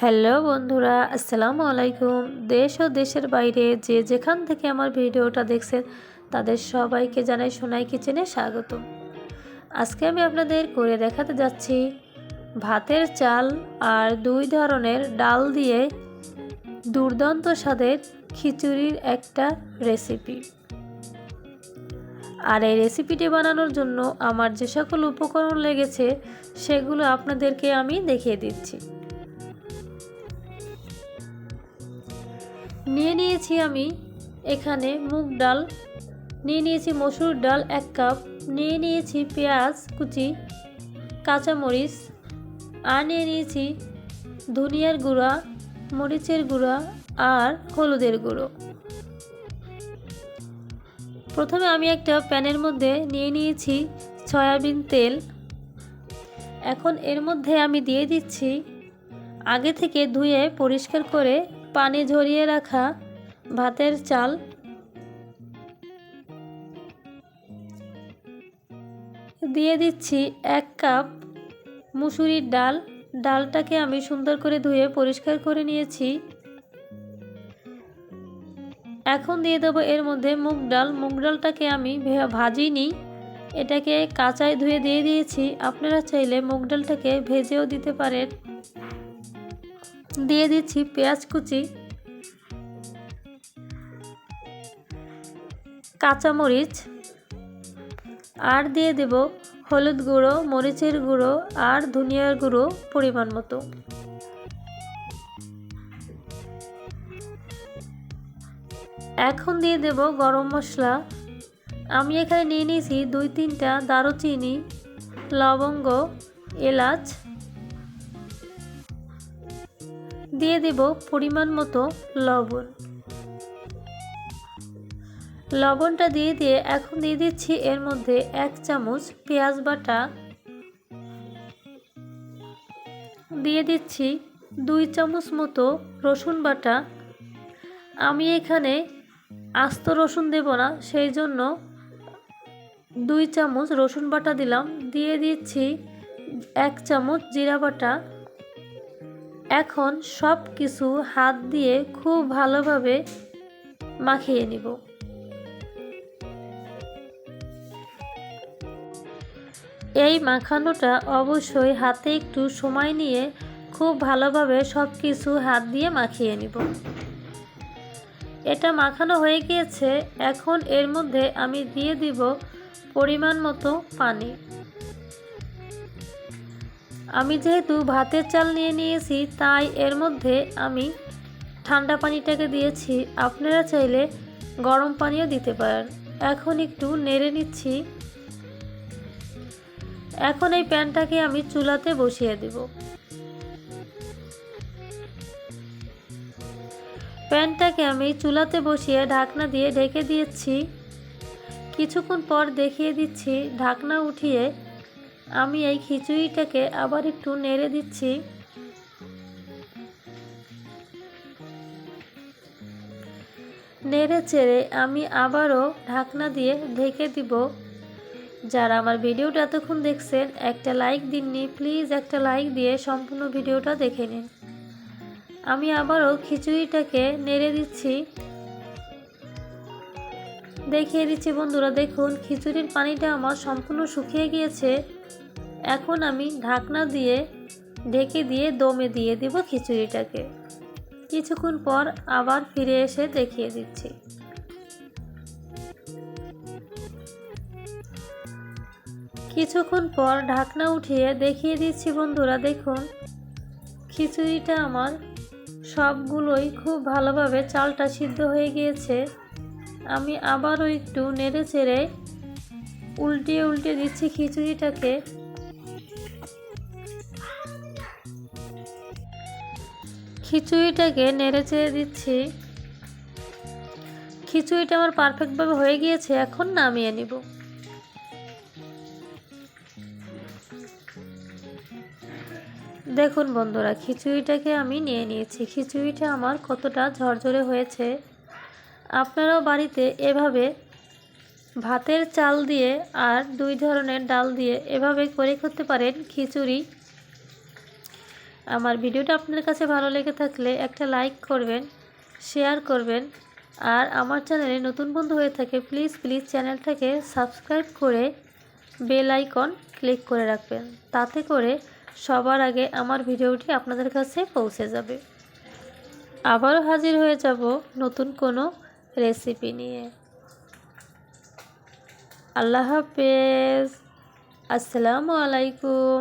Hello বন্ধুরা, আসসালামু আলাইকুম। দেশ ও দেশের বাইরে যে যেখান থেকে আমার ভিডিওটা দেখছেন, তাদের সবাইকে জানাই সোনাই কিচেনে স্বাগত আজকে আমি আপনাদের করে দেখাতে যাচ্ছি ভাতের চাল আর দুই ধরনের ডাল দিয়ে দুর্দান্ত স্বাদের খিচুড়ির একটা রেসিপি। আর এই রেসিপিটি বানানোর জন্য আমার যে সকল উপকরণ লেগেছে, সেগুলো আপনাদেরকে আমি দেখিয়ে দিচ্ছি। নিয়ে নিয়েছি আমি এখানে মুগ ডাল, নিয়ে নিয়েছি মসুর ডাল এক কাপ, নিয়ে নিয়েছি পেঁয়াজ কুচি, কাঁচামরিচ, আর নিয়ে নিয়েছি ধনিয়ার গুঁড়া, মরিচের গুঁড়া আর হলুদের গুঁড়ো। প্রথমে আমি একটা প্যানের মধ্যে নিয়ে নিয়েছি সয়াবিন তেল। এখন এর মধ্যে আমি দিয়ে দিচ্ছি আগে থেকে ধুয়ে পরিষ্কার করে পানি ঝরিয়ে রাখা ভাতের চাল। দিয়ে দিচ্ছি এক কাপ মুসুরির ডাল। ডালটাকে আমি সুন্দর করে ধুয়ে পরিষ্কার করে নিয়েছি। এখন দিয়ে দেবো এর মধ্যে মুগ ডাল। মুগ ডালটাকে আমি ভাজিনি। এটাকে কাঁচায় ধুয়ে দিয়ে দিয়েছি। আপনারা চাইলে মুগ ডালটাকে ভেজেও দিতে পারেন। দিয়ে দিচ্ছি পেঁয়াজ কুচি, কাঁচামরিচ, আর দিয়ে দেব হলুদ গুঁড়ো, মরিচের গুঁড়ো আর ধনিয়ার গুঁড়ো পরিমাণ মতো। এখন দিয়ে দেব গরম মশলা। আমি এখানে নিয়ে নিয়েছি দুই তিনটা দারুচিনি, লবঙ্গ, এলাচ দিয়ে দেব পরিমাণ মতো লবণ। লবণটা দিয়ে দিয়ে এখন দিয়ে দিচ্ছি এর মধ্যে এক চামচ পেঁয়াজ বাটা। দিয়ে দিচ্ছি দুই চামচ মতো রসুন বাটা। আমি এখানে আস্ত রসুন দেব না, সেই জন্য দুই চামচ রসুন বাটা দিলাম। দিয়ে দিচ্ছি এক চামচ জিরা বাটা। এখন সব কিছু হাত দিয়ে খুব ভালোভাবে মাখিয়ে নিব। এই মাখানোটা অবশ্যই হাতে একটু সময় নিয়ে খুব ভালোভাবে সব কিছু হাত দিয়ে মাখিয়ে নিব। এটা মাখানো হয়ে গিয়েছে, এখন এর মধ্যে আমি দিয়ে দিব পরিমাণ মতো পানি। আমি যেহেতু ভাতের চাল নিয়ে নিয়েছি, তাই এর মধ্যে আমি ঠান্ডা পানিটাকে দিয়েছি। আপনারা চাইলে গরম পানিও দিতে পারেন। এখন একটু নেড়ে নিচ্ছি। এখন এই প্যানটাকে আমি চুলাতে বসিয়ে দেব। প্যানটাকে আমি চুলাতে বসিয়ে ঢাকনা দিয়ে ঢেকে দিয়েছি। কিছুক্ষণ পর দেখিয়ে দিচ্ছি, ঢাকনা উঠিয়ে আমি এই খিচুড়িটাকে আবার একটু নেড়ে দিচ্ছি। নেড়ে চেড়ে আমি আবারও ঢাকনা দিয়ে ঢেকে দিব। যারা আমার ভিডিওটা এতক্ষণ দেখছেন, একটা লাইক দিননি, প্লিজ একটা লাইক দিয়ে সম্পূর্ণ ভিডিওটা দেখে নিন। আমি আবারও খিচুড়িটাকে নেড়ে দিচ্ছি। দেখিয়ে দিচ্ছি বন্ধুরা, দেখুন, খিচুড়ির পানিটা আমার সম্পূর্ণ শুকিয়ে গিয়েছে। এখন আমি ঢাকনা দিয়ে ঢেকে দিয়ে দমে দিয়ে দেব খিচুড়িটাকে। কিছুক্ষণ পর আবার ফিরে এসে দেখিয়ে দিচ্ছি। কিছুক্ষণ পর ঢাকনা উঠিয়ে দেখিয়ে দিচ্ছি, বন্ধুরা, দেখুন। খিচুড়িটা আমার সবগুলোই খুব ভালোভাবে চালটা সিদ্ধ হয়ে গিয়েছে। আমি আবারও একটু নেড়ে চেড়ে উল্টিয়ে উল্টে দিচ্ছি খিচুড়িটাকে। খিচুড়িটাকে নেড়ে চেড়ে দিচ্ছি। খিচুড়িটা আমার পারফেক্টভাবে হয়ে গিয়েছে, এখন নামিয়ে নিব। দেখুন বন্ধুরা, খিচুড়িটাকে আমি নিয়ে নিয়েছি। খিচুড়িটা আমার কতটা ঝরঝরে হয়েছে। আপনারাও বাড়িতে এভাবে ভাতের চাল দিয়ে আর দুই ধরনের ডাল দিয়ে এভাবে করে করতে পারেন খিচুড়ি। আমার ভিডিওটা আপনার কাছে ভালো লেগে থাকলে একটা লাইক করবেন শেয়ার করবেন, আর আমার চ্যানেলে নতুন বন্ধু হয়ে থাকে প্লিজ প্লিজ চ্যানেলটাকে সাবস্ক্রাইব করে বেল আইকন ক্লিক করে রাখবেন। তাতে করে সবার আগে আমার ভিডিওটি আপনাদের কাছে পৌঁছে যাবে। আবারও হাজির হয়ে যাব নতুন কোনো রেসিপি নিয়ে। আল্লাহ হাফেজ। আসসালামু আলাইকুম।